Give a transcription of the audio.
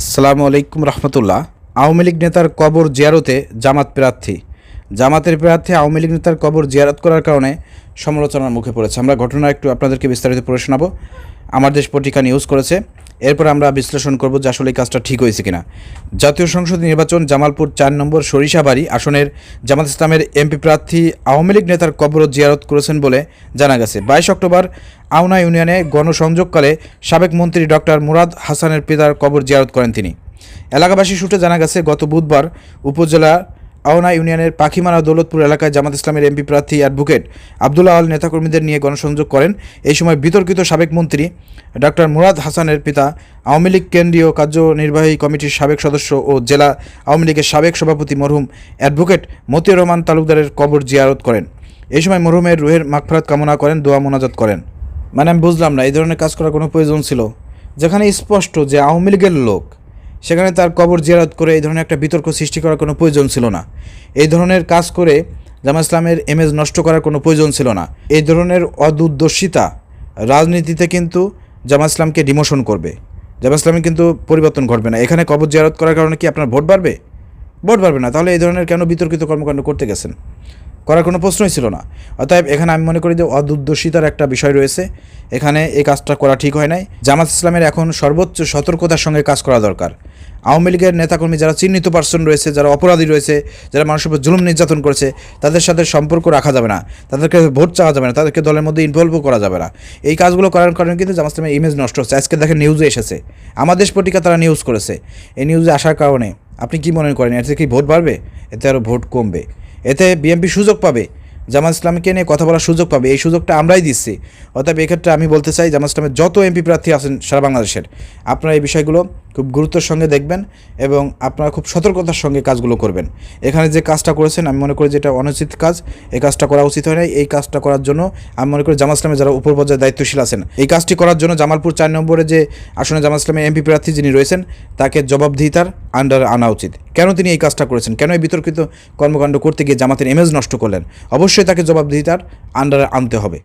আসসালামু আলাইকুম রহমতুল্লাহ। আওয়ামী লীগ নেতার কবর জিয়ারতে জামাত প্রার্থী। জামাতের প্রার্থী আওয়ামী লীগ নেতার কবর জিয়ারত করার কারণে সমালোচনার মুখে পড়েছে। আমরা ঘটনা একটু আপনাদেরকে বিস্তারিত পড়ে শোনাবো। আমার দেশ পত্রিকা নিউজ করেছে। এরপর আমরা বিশ্লেষণ করব যে আসলে এই কাজটা ঠিক হয়েছে কিনা। জাতীয় সংসদ নির্বাচন, জামালপুর চার নম্বর সরিষাবাড়ি আসনের জামাত ইসলামের এমপি প্রার্থী আওয়ামী লীগ নেতার কবর জিয়ারত করেছেন বলে জানা গেছে। বাইশ অক্টোবর আওনা ইউনিয়নে গণসংযোগকালে সাবেক মন্ত্রী ডক্টর মুরাদ হাসানের পিতার কবর জিয়ারত করেন তিনি। এলাকাবাসী সূত্রে জানা গেছে, গত বুধবার উপজেলা আওনা ইউনিয়নের পাখিমারা দৌলতপুর এলাকায় জামাত ইসলামের এমপি প্রার্থী অ্যাডভোকেট আবদুল্লাহ আল নেতাকর্মীদের নিয়ে গণসংযোগ করেন। এই সময় বিতর্কিত সাবেক মন্ত্রী ডক্টর মুরাদ হাসানের পিতা, আওয়ামী লীগ কেন্দ্রীয় কার্যনির্বাহী কমিটির সাবেক সদস্য ও জেলা আওয়ামী লীগের সাবেক সভাপতি মরহুম অ্যাডভোকেট মতিউর রহমান তালুকদারের কবর জিয়ারত করেন। এই সময় মরহুমের রুহের মাগফরাত কামনা করেন, দোয়া মোনাজাত করেন। মানে আমি বুঝলাম না, এই ধরনের কাজ করার কোনো প্রয়োজন ছিল? যেখানে স্পষ্ট যে আওয়ামী লীগের লোক সেখানে তার কবর জিয়ারত করে এই ধরনের একটা বিতর্ক সৃষ্টি করার কোনো প্রয়োজন ছিল না। এই ধরনের কাজ করে জামা ইসলামের ইমেজ নষ্ট করার কোনো প্রয়োজন ছিল না। এই ধরনের অদূরদর্শিতা রাজনীতিতে কিন্তু জামা ইসলামকে ডিমোশন করবে। জামা ইসলামে কিন্তু পরিবর্তন ঘটবে না। এখানে কবর জিয়ারত করার কারণে কি আপনার ভোট বাড়বে? ভোট বাড়বে না। তাহলে এই ধরনের কেন বিতর্কিত কর্মকাণ্ড করতে গেছেন? করার কোনো প্রশ্নই ছিল না। অতএব এখানে আমি মনে করি যে অদূরদর্শিতার একটা বিষয় রয়েছে। এখানে এই কাজটা করা ঠিক হয় নাই। জামাত ইসলামের এখন সর্বোচ্চ সতর্কতার সঙ্গে কাজ করা দরকার। আওয়ামী লীগের নেতাকর্মী যারা চিহ্নিত পার্সন রয়েছে, যারা অপরাধী রয়েছে, যারা মানুষের উপর জুলুম নির্যাতন করেছে, তাদের সাথে সম্পর্ক রাখা যাবে না। তাদেরকে ভোট চাওয়া যাবে না। তাদেরকে দলের মধ্যে ইনভলভও করা যাবে না। এই কাজগুলো করার কারণে কিন্তু জামাত ইসলামের ইমেজ নষ্ট হচ্ছে। আজকে দেখেন নিউজে এসেছে। আমাদের পত্রিকা তারা নিউজ করেছে। এই নিউজে আসার কারণে আপনি কি মনে করেন? এতে কি ভোট বাড়বে? এতে আরও ভোট কমবে। এতে বিএনপি সুযোগ পাবে। জামাত ইসলামকে নিয়ে কথা বলার সুযোগ পাবে। এই সুযোগটা আমরাই দিচ্ছি। অর্থাৎ এক্ষেত্রে আমি বলতে চাই, জামাত ইসলামের যত এমপি প্রার্থী আছেন সারা বাংলাদেশের, আপনারা এই বিষয়গুলো খুব গুরুত্বের সঙ্গে দেখবেন এবং আপনারা খুব সতর্কতার সঙ্গে কাজগুলো করবেন। এখানে যে কাজটা করেছেন, আমি মনে করি যে এটা অনুচিত কাজ। এই কাজটা করা উচিত হয় নাই। এই কাজটা করার জন্য আমি মনে করি জামাত ইসলামের যারা উপর পর্যায়ে দায়িত্বশীল আছেন, এই কাজটি করার জন্য জামালপুর চার নম্বরে যে আসনে জামাত ইসলামের এমপি প্রার্থী যিনি রয়েছেন, তাকে জবাবদিহিতার আন্ডার আনা উচিত। কেন তিনি এই কাজটা করেছেন? কেন এই বিতর্কিত কর্মকাণ্ড করতে গিয়ে জামাতের ইমেজ নষ্ট করলেন? অবশ্যই তাকে জবাবদিহিতার আন্ডারে আনতে হবে।